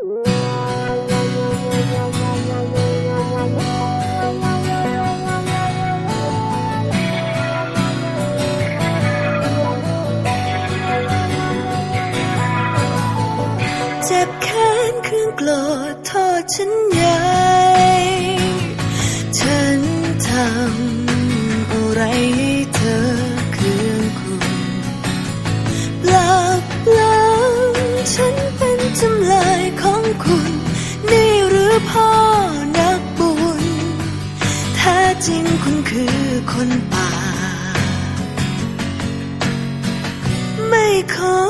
เจ็บแค้นเครื่องโกรธโทษฉันให คุณ นี่หรือพ่อนักบุญแท้จริงคุณคือคนป่า ไม่ขอ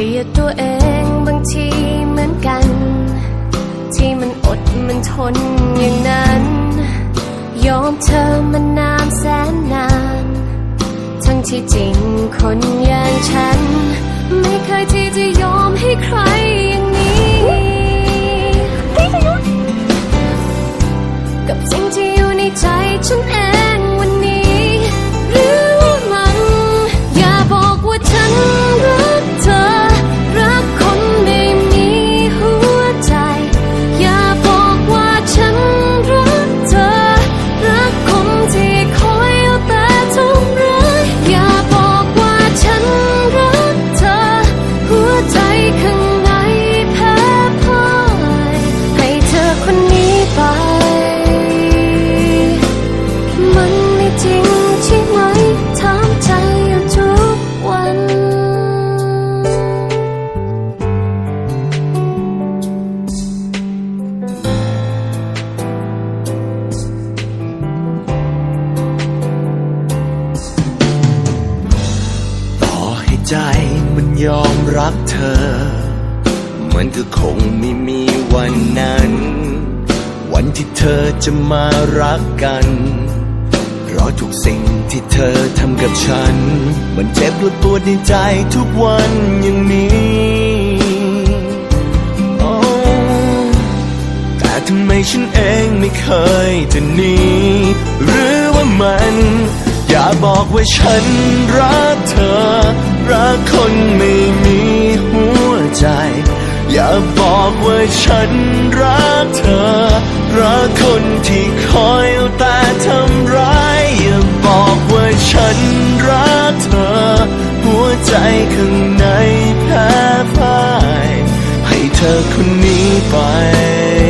กลียดตัวเองบางทีเหมือนกัน ที่มันอดมันทนอย่างนั้น ยอมเธอมันนานแสนนาน ทั้งที่จริงคนอย่างฉัน ไม่เคยที่จะยอมให้ใคร ใจมันยอมรับเธอ มันก็คงไม่มีวันนั้น วันที่เธอจะมารักกัน เพราะทุกสิ่งที่เธอทำกับฉัน มันเจ็บและปวดในใจทุกวันอย่างนี้โอ้แต่ทำไมฉันเองไม่เคยจะหนีหรือว่ามัน บอกว่าฉันรักเธอ รักคนไม่มีหัวใจ อย่าบอกว่าฉันรักเธอ รักคนที่คอยเอาแต่ทำร้าย อย่าบอกว่าฉันรักเธอ หัวใจข้างในแพ้พ่าย ให้เธอคนนี้ไป